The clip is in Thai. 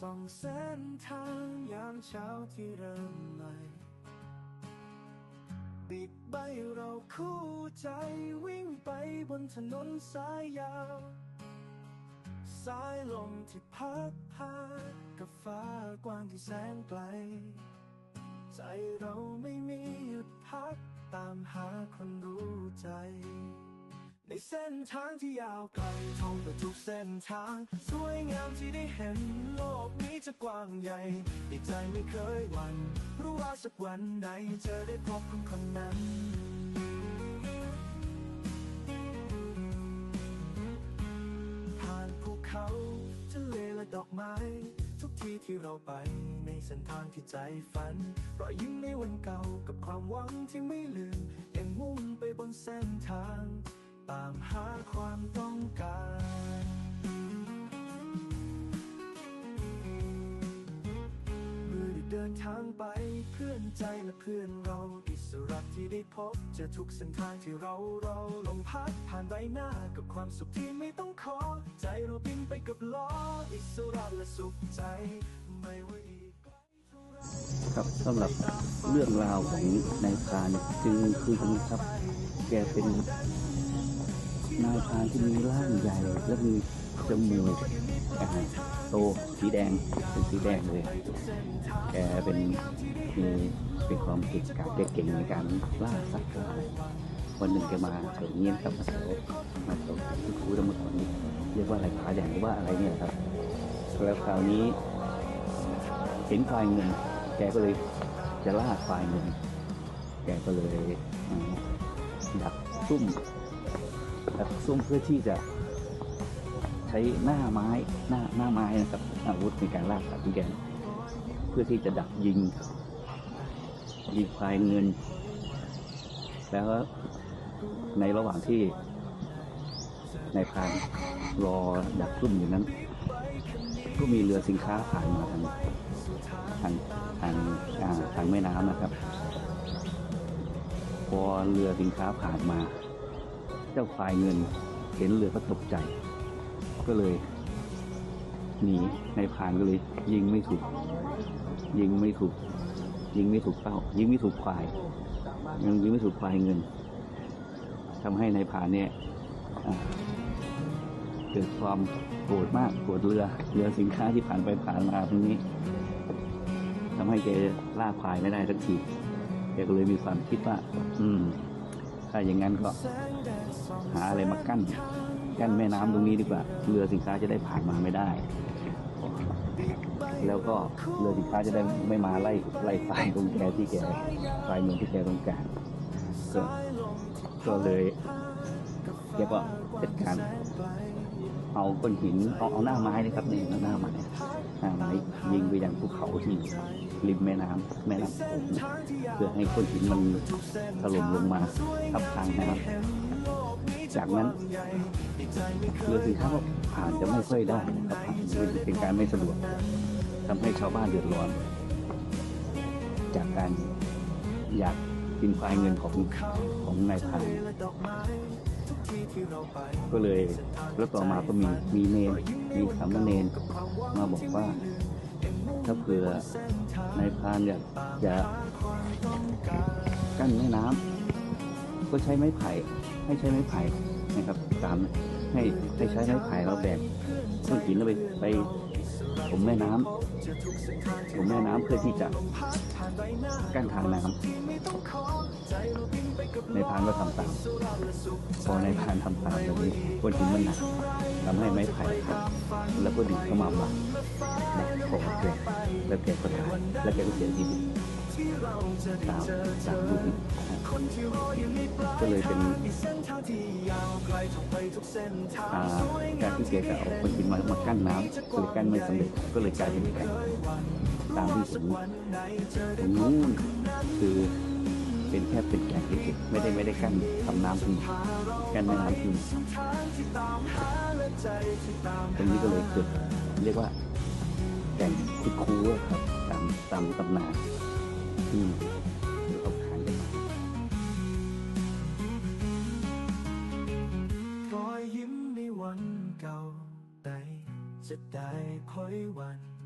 ส่องเส้นทางยามเช้าที่เริ่มใหม่ปิดใบเราคู่ใจวิ่งไปบนถนนสายยาว สายลมที่พัดพากับฟ้ากว้างที่แสนไกล ใจเราไม่มีหยุดพักตามหาคนรู้ใจ ในเส้นทางที่ยาวไกลท่องไปทุกเส้นทาง สวยงามที่ได้เห็นโลกนี้จะกว้างใหญ่ในใจไม่เคยหวั่นรู้ว่าสักวันใดจะได้พบคนคนนั้น ผ่านภูเขาทะเลและดอกไม้ ทุกที่ที่เราไปในเส้นทางที่ใจฝันรอยยิ้มในวันเก่ากับความหวังที่ไม่ลืมยังมุ่งไปบนเส้นทาง ตามหาความต้องการ เมื่อได้เดินทางไปเพื่อนใจและเพื่อนเราอิสระที่ได้พบจอทุกเส้นทางที่เราเราลมพัดผ่านใบหน้ากับความสุขที่ไม่ต้องขอ ใจเราบินไปกับล้ออิสระและสุขใจไม่ว่าอีกไกลเท่าไรครับสำหรับเรื่องราวของนายพรานจึงคืออย่างนี้ครับ แกเป็น นายพรานที่มีร่างใหญ่และมีจมูกโตสีแดงเป็นสีแดงเลยแกเป็นมีเป็นความเก่งกาจแกเก่งในการล่าสัตว์อะไรวันหนึ่งแกมาแถวเงี้ยครับมาแถวมาแถวที่คูดมาก่อนนี้เรียกว่าอะไรผาแดงหรือว่าอะไรเนี่ยครับ แล้วคราวนี้เห็นควายเงิน แกก็เลยจะล่าควายเงิน แกก็เลยดักซุ่ม ดักซุ่มเพื่อที่จะใช้หน้าไม้หน้าหน้าไม้นะครับอาวุธในการล่าสัตว์ของแกเพื่อที่จะดักยิงยิงควายเงิน แล้วในระหว่างที่นายพานรอดักซุ่มอยู่นั้น ก็มีเรือสินค้าผ่านมาทางทางทางทางแม่น้ำนะครับ พอเรือสินค้าผ่านมา เจ้าควายเงินเห็นเรือก็ตกใจ ก็เลยหนีในพานก็เลย ยิงไม่ถูก ยิงไม่ถูก ยิงไม่ถูกเป้า ยิงไม่ถูกควายยังยิงไม่ถูกควายเงินทำให้ในายพานเนี่ยเกิดความโกรธมากโกรธเรือเรือสินค้าที่ผ่านไปผ่านมาตรงนี้ทำให้แกล่าควายไม่ได้สักทีแกก็เลยมีความคิดว่า อืม ถ้าอย่างนั้นก็หาอะไรมากั้นกั้นแม่น้ำตรงนี้ดีกว่า เรือสินค้าจะได้ผ่านมาไม่ได้ แล้วก็เรือสินค้าจะได้ไม่มาไล่ไล่ควายตรงแกที่แกควายเมืองที่แกต้องการก็ก็เลยแกก็จัดการเอาก้อนหินเอาเอาหน้าไม้นะครับนี่หน้าไม้าไม้ยิงไปยังภูเขาที่ริมแม่น้ำแม่น้ำโขงเพื่อให้ก้อนหินมันถล่มลงมาทับทางน้ำจากนั้นเรือสินค้าก็ผ่านจะไม่ค่อยได้นะครับเป็นการไม่สะดวกทำให้ชาวบ้านเดือดร้อน จากการอยากกินควายเงินของของนายพราน ก็เลยแล้วต่อมาก็มีมีเนนมีสามเณรมาบอกว่า ถ้าเผื่อนายพานอยากจะกั้นแม่น้ำก็ใช้ไม้ไผ่ให้ใช้ไม้ไผ่นะครับตามให้ให้ใช้ไม้ไผ่เราแบกต้นหินแล้วไปไป ผมแม่น้ำผมแม่น้ำเพื่อที่จะกั้นทางน้ำในพานก็ทำตามพอในพานทำตามแบบนี้ก้นหินมันหนักทำให้ไม้ไผ่หับแล้วก็ดึงเข้ามาบังดักคอแกแล้วแกก็ตายแล้วแกก็เสียชีวิต ตามตามรูปนี้นะก็เลยเป็นการที่แกจะเอาคนหินมามากั้นน้ำก็เลยกั้นไม่สำเร็จก็เลยกลายเป็นแกงตามที่เห็นตรงนู้นคือเป็นแค่เป็นแก่งเฉยๆไม่ได้ไม่ได้กั้นทำน้ำทิ้งกั้นแม่น้ำทิ้งตรงนี้ก็เลยเกิดเรียกว่าแก่งคุดคูครับตามตามตำนาน ที่เขาขานกันมารอยยิ้มในวันเก่าใดจะได้คอยวัน